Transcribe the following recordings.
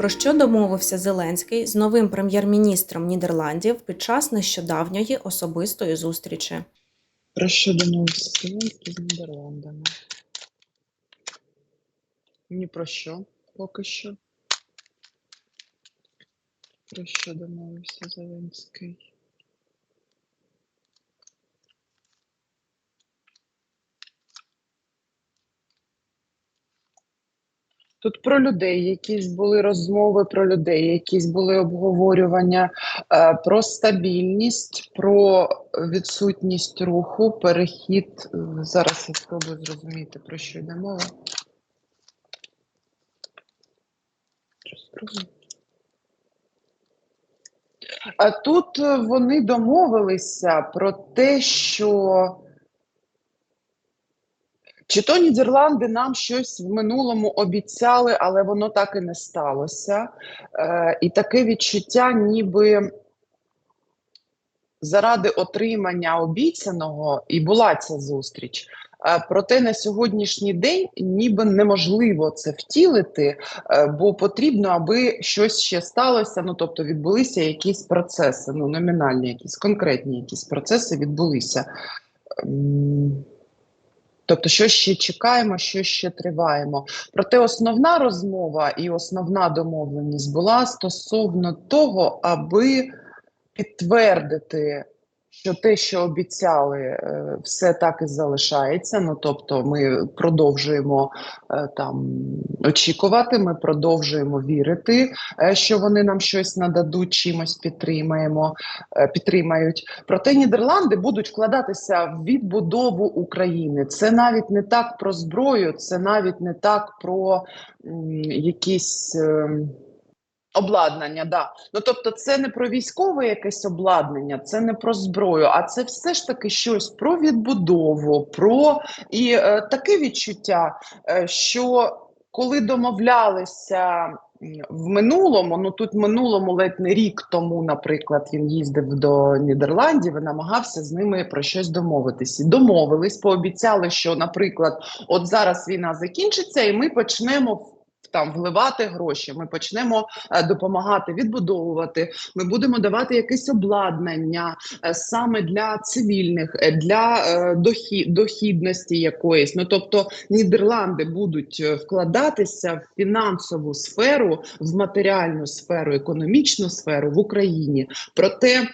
Про що домовився Зеленський з новим прем'єр-міністром Нідерландів під час нещодавньої особистої зустрічі? Про що домовився Зеленський з Нідерландами? Ні про що поки що. Про що домовився Зеленський? Тут про людей, якісь були розмови про людей, якісь були обговорювання е, про стабільність, про відсутність руху, перехід. Зараз я спробую зрозуміти, про що йде мова. А тут вони домовилися про те, що чи то Нідерланди нам щось в минулому обіцяли, але воно так і не сталося. Е, і таке відчуття, ніби заради отримання обіцяного і була ця зустріч. Е, Проте на сьогоднішній день ніби неможливо це втілити, е, бо потрібно, аби щось ще сталося. Ну тобто відбулися якісь процеси, ну номінальні, якісь конкретні якісь процеси відбулися. Тобто, що ще чекаємо, що ще триваємо. Проте основна розмова і основна домовленість була стосовно того, аби підтвердити, що те, що обіцяли, е, все так і залишається. Ну тобто, ми продовжуємо е, там очікувати, ми продовжуємо вірити, е, що вони нам щось нададуть, чимось підтримаємо, підтримають. Проте Нідерланди будуть вкладатися в відбудову України. Це навіть не так про зброю, це навіть не так про м, якісь. ем, Обладнання, да. Ну тобто, це не про військове якесь обладнання, це не про зброю, а це все ж таки щось про відбудову, про і е, таке відчуття, е, що коли домовлялися в минулому, ну тут минулому ледь не рік тому, наприклад, він їздив до Нідерландів і намагався з ними про щось домовитися. Домовились, пообіцяли, що, наприклад, от зараз війна закінчиться, і ми почнемо там вливати гроші. Ми почнемо е, допомагати відбудовувати. Ми будемо давати якесь обладнання е, саме для цивільних, е, для е, дохі, дохідності якоїсь. Ну тобто Нідерланди будуть вкладатися в фінансову сферу, в матеріальну сферу, економічну сферу в Україні. Проте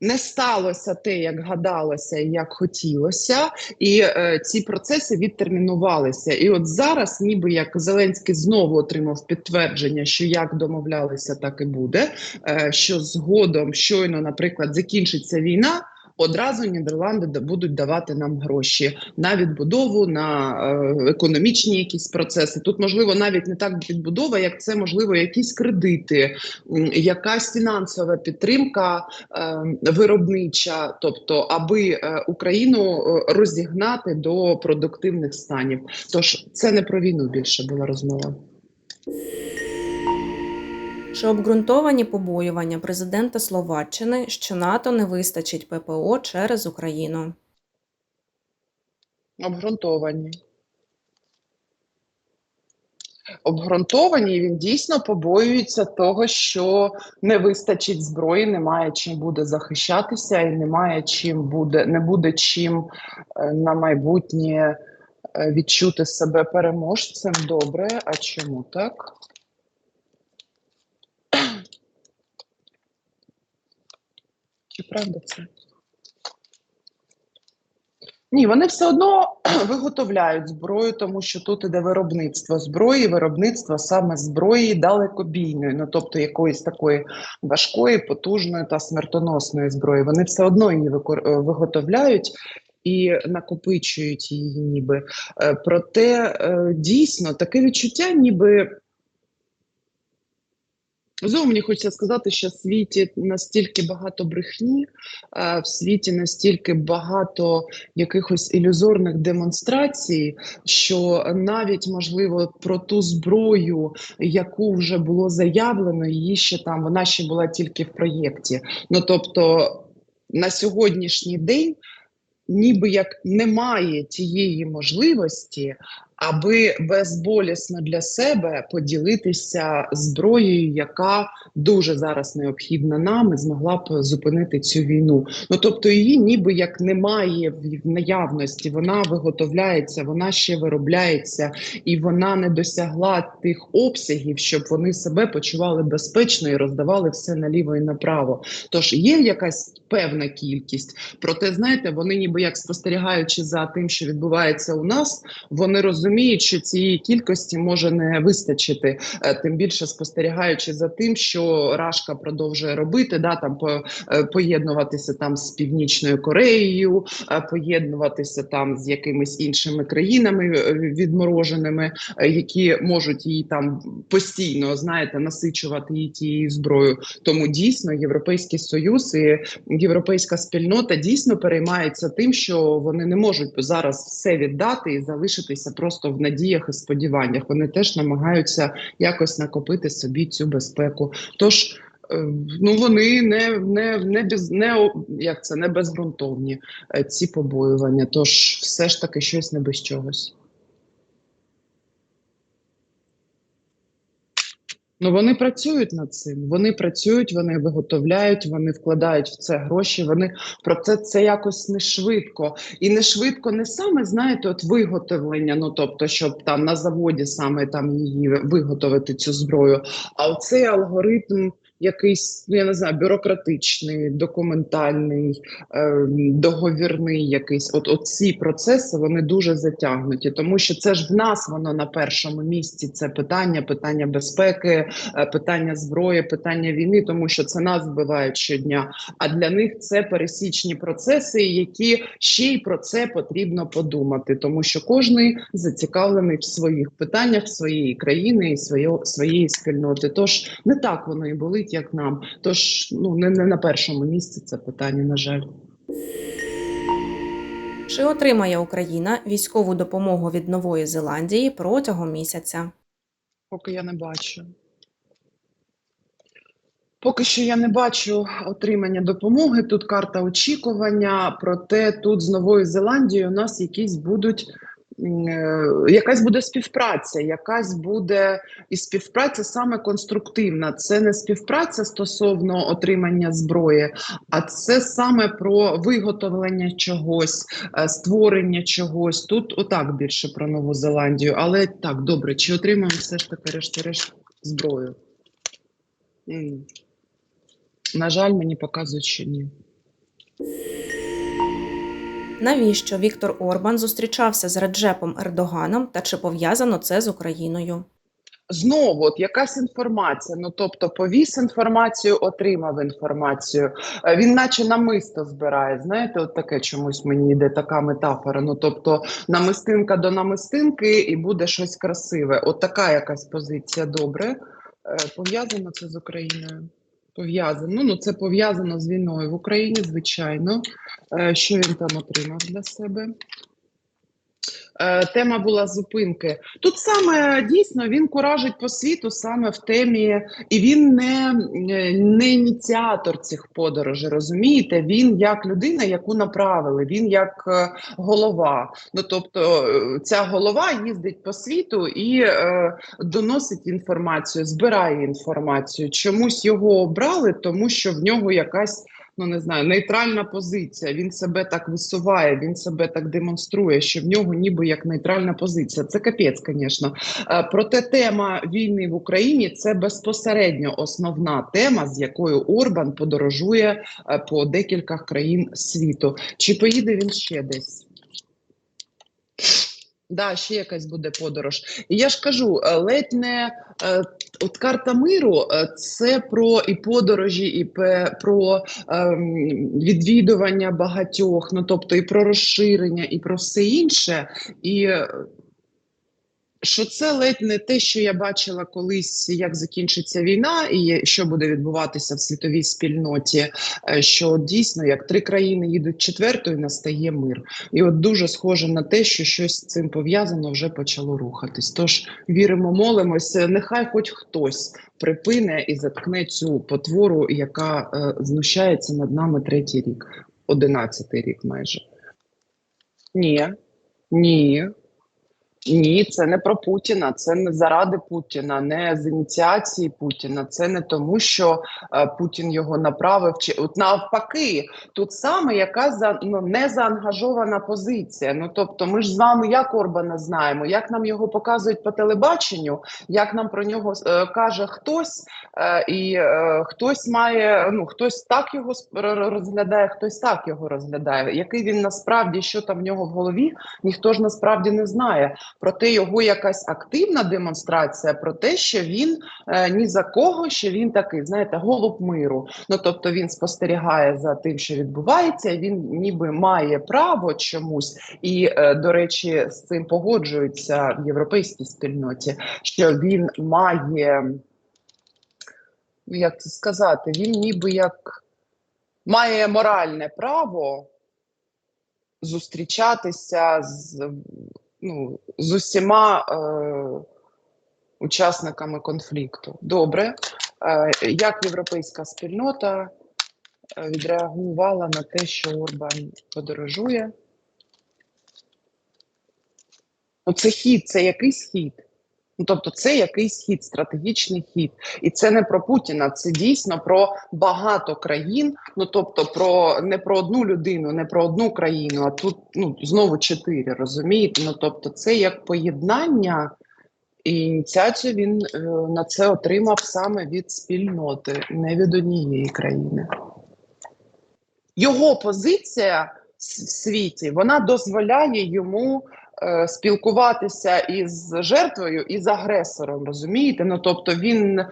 не сталося те, як гадалося як хотілося, і е, ці процеси відтермінувалися. І от зараз, ніби як Зеленський знову отримав підтвердження, що як домовлялися, так і буде. Е, що згодом, щойно, наприклад, закінчиться війна. Одразу Нідерланди будуть давати нам гроші на відбудову, на е, економічні якісь процеси. Тут можливо навіть не так відбудова, як це можливо якісь кредити, якась фінансова підтримка е, виробнича, тобто аби е, Україну розігнати до продуктивних станів. Тож це не про війну більше була розмова. Чи обґрунтовані побоювання президента Словаччини, що НАТО не вистачить ППО через Україну? Обґрунтовані. Обґрунтовані, і він дійсно побоюється того, що не вистачить зброї, немає чим буде захищатися, і немає чим буде, не буде чим е, на майбутнє е, відчути себе переможцем. Добре, а чому так? Чи правда це? Ні, вони все одно виготовляють зброю, тому що тут іде виробництво зброї, виробництво саме зброї далекобійної, ну тобто якоїсь такої важкої, потужної та смертоносної зброї. Вони все одно її е, виготовляють. І накопичують її, ніби. Е, Проте е, дійсно таке відчуття, ніби Знову мені хочеться сказати, що в світі настільки багато брехні, е, в світі настільки багато якихось ілюзорних демонстрацій, що навіть можливо про ту зброю, яку вже було заявлено, її ще там вона ще була тільки в проєкті. Ну тобто на сьогоднішній день. Ніби як немає тієї можливості, аби безболісно для себе поділитися зброєю, яка дуже зараз необхідна нам і змогла б зупинити цю війну. Ну тобто її ніби як немає в наявності, вона виготовляється, вона ще виробляється, і вона не досягла тих обсягів, щоб вони себе почували безпечно і роздавали все наліво і направо. Тож є якась певна кількість, проте знаєте, вони ніби як спостерігаючи за тим, що відбувається у нас, вони розуміють, що цієї кількості може не вистачити. Е, Тим більше спостерігаючи за тим, що Рашка продовжує робити, да там по, е, поєднуватися там з Північною Кореєю, е, поєднуватися там з якимись іншими країнами відмороженими, які можуть її там постійно знаєте насичувати її тією зброєю. Тому дійсно європейський союз і європейська спільнота дійсно переймається тим, що вони не можуть зараз все віддати і залишитися просто в надіях і сподіваннях. Вони теж намагаються якось накопити собі цю безпеку. Тож. е, Ну, вони не, не, не, без, не, як це, не безґрунтовні е, ці побоювання. Тож все ж таки щось не без чогось. Ну, вони працюють над цим. Вони працюють, вони виготовляють, вони вкладають в це гроші. Вони про це це якось не швидко. І не швидко не саме знаєте, от виготовлення. Ну тобто, щоб там на заводі саме там її виготовити цю зброю. А оцей алгоритм. Якийсь, ну я не знаю, бюрократичний, документальний, е, договірний якийсь. От, от ці процеси вони дуже затягнуті, тому що це ж в нас воно на першому місці. Це питання, питання безпеки, е, питання зброї, питання війни, тому що це нас вбивають щодня. А для них це пересічні процеси, які ще й про це потрібно подумати, тому що кожний зацікавлений в своїх питаннях своєї країни і своєї спільноти. Тож не так воно і болить, як нам. Тож ну не, не на першому місці це питання, на жаль. Чи отримає Україна військову допомогу від Нової Зеландії протягом місяця? Поки я не бачу. Поки що я не бачу отримання допомоги. Тут карта очікування. Проте тут з Новою Зеландією у нас якісь будуть. Е, Якась буде співпраця, якась буде і співпраця саме конструктивна. Це не співпраця стосовно отримання зброї, а це саме про виготовлення чогось, е, створення чогось. Тут отак більше про Нову Зеландію. Але так, добре, чи отримаємо все ж таки решті-решт зброю? На жаль, мені показують, що ні. Навіщо Віктор Орбан зустрічався з Реджепом Ердоганом та чи пов'язано це з Україною? Знову, от якась інформація. Ну тобто, повіс інформацію, отримав інформацію. Е, Він, наче намисто збирає. Знаєте, от таке чомусь мені йде така метафора. Ну тобто, намистинка до намистинки, і буде щось красиве. От така якась позиція. Добре. Е, Пов'язано це з Україною. Пов'язано. Ну, це пов'язано з війною в Україні, звичайно. Е, Що він там отримав для себе? Е, Тема була зупинки. Тут саме дійсно він куражить по світу саме в темі, і він не, не ініціатор цих подорожей. Розумієте? Він як людина, яку направили, він як е, голова. Ну тобто, е, ця голова їздить по світу і е, доносить інформацію, збирає інформацію. Чомусь його обрали, тому що в нього якась ну не знаю, нейтральна позиція. Він себе так висуває, він себе так демонструє, що в нього ніби як нейтральна позиція. Це капець, звісно. Е, Проте тема війни в Україні це безпосередньо основна тема, з якою Орбан подорожує е, по декілька країн світу. Чи поїде він ще десь? Да, ще якась буде подорож. І я ж кажу, е, ледь не е, от карта миру е, це про і подорожі, і про ем, відвідування багатьох, ну тобто і про розширення, і про все інше. І що це ледь не те, що я бачила колись, як закінчиться війна, і що буде відбуватися в світовій спільноті. е, Що дійсно, як три країни їдуть четвертою, настає мир. І от дуже схоже на те, що щось з цим пов'язано вже почало рухатись. Тож віримо, молимося. Нехай хоч хтось припине і заткне цю потвору, яка е, знущається над нами третій рік, одинадцятий рік майже. Ні, ні. Ні, це не про Путіна, це не заради Путіна, не з ініціації Путіна. Це не тому, що е, Путін його направив. Чи от навпаки, тут саме яка за ну не заангажована позиція. Ну тобто, ми ж з вами як Орбана знаємо, як нам його показують по телебаченню, як нам про нього е, каже хтось, е, і е, хтось має ну хтось так його розглядає, хтось так його розглядає. Який він насправді, що там в нього в голові, ніхто ж насправді не знає. Проте його якась активна демонстрація про те, що він е, ні за кого, що він такий, знаєте, голуб миру. Ну тобто він спостерігає за тим, що відбувається, він ніби має право чомусь, і е, до речі, з цим погоджуються в європейській спільноті, що він має, ну як це сказати, він ніби як має моральне право зустрічатися з, ну, з усіма е, учасниками конфлікту. Добре. Е, як європейська спільнота е, відреагувала на те, що Орбан подорожує? Ну, це хід, це якийсь хід. Ну, тобто, це якийсь хід, стратегічний хід, і це не про Путіна, це дійсно про багато країн. Ну тобто, про не про одну людину, не про одну країну, а тут ну знову чотири. Розумієте? Ну тобто, це як поєднання, і ініціацію він е, на це отримав саме від спільноти, не від однієї країни. Його позиція в світі вона дозволяє йому е, спілкуватися із жертвою і з агресором. Розумієте? Ну тобто він е,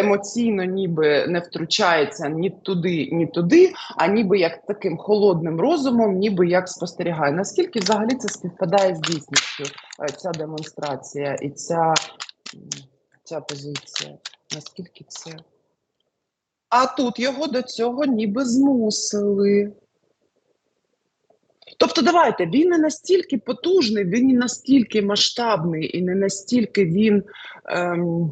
емоційно ніби не втручається ні туди, ні туди, а ніби як таким холодним розумом, ніби як спостерігає. Наскільки взагалі це співпадає з дійсністю? е, Ця демонстрація і ця, ця позиція? Наскільки це? А тут його до цього ніби змусили. Тобто, давайте, він не настільки потужний, він не настільки масштабний і не настільки він, ем,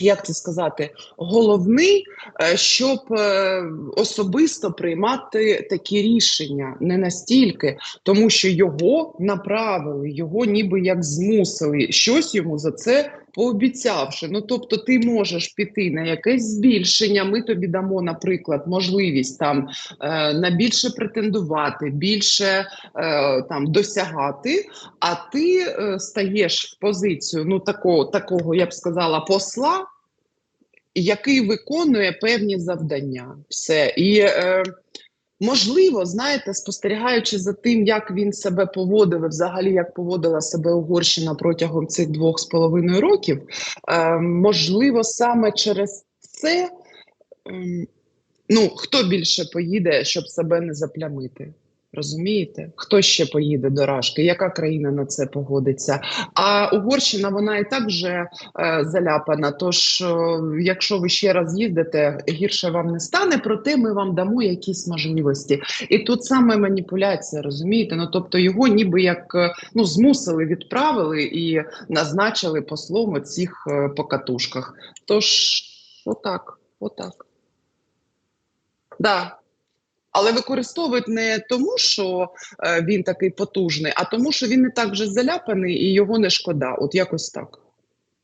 як це сказати, головний, е, щоб е, особисто приймати такі рішення. Не настільки, тому що його направили, його ніби як змусили, щось йому за це пообіцявши. Ну тобто, ти можеш піти на якесь збільшення. Ми тобі дамо, наприклад, можливість там е, на більше претендувати, більше е, там досягати. А ти е, стаєш в позицію ну такого, такого, я б сказала, посла. Який виконує певні завдання, все і е, можливо, знаєте, спостерігаючи за тим, як він себе поводив, взагалі як поводила себе Угорщина протягом цих двох з половиною років, е, можливо, саме через це ем, ну хто більше поїде, щоб себе не заплямити? Розумієте, хто ще поїде до Рашки? Яка країна на це погодиться? А Угорщина вона і так вже е, заляпана. Тож, е, якщо ви ще раз їздите, гірше вам не стане, проте ми вам дамо якісь можливості. І тут саме маніпуляція, розумієте? Ну тобто його ніби як е, ну змусили, відправили і назначили послом у цих е, покатушках. Тож, отак, отак. Да. Але використовують не тому, що е, він такий потужний, а тому, що він не так вже заляпаний і його не шкода. От якось так.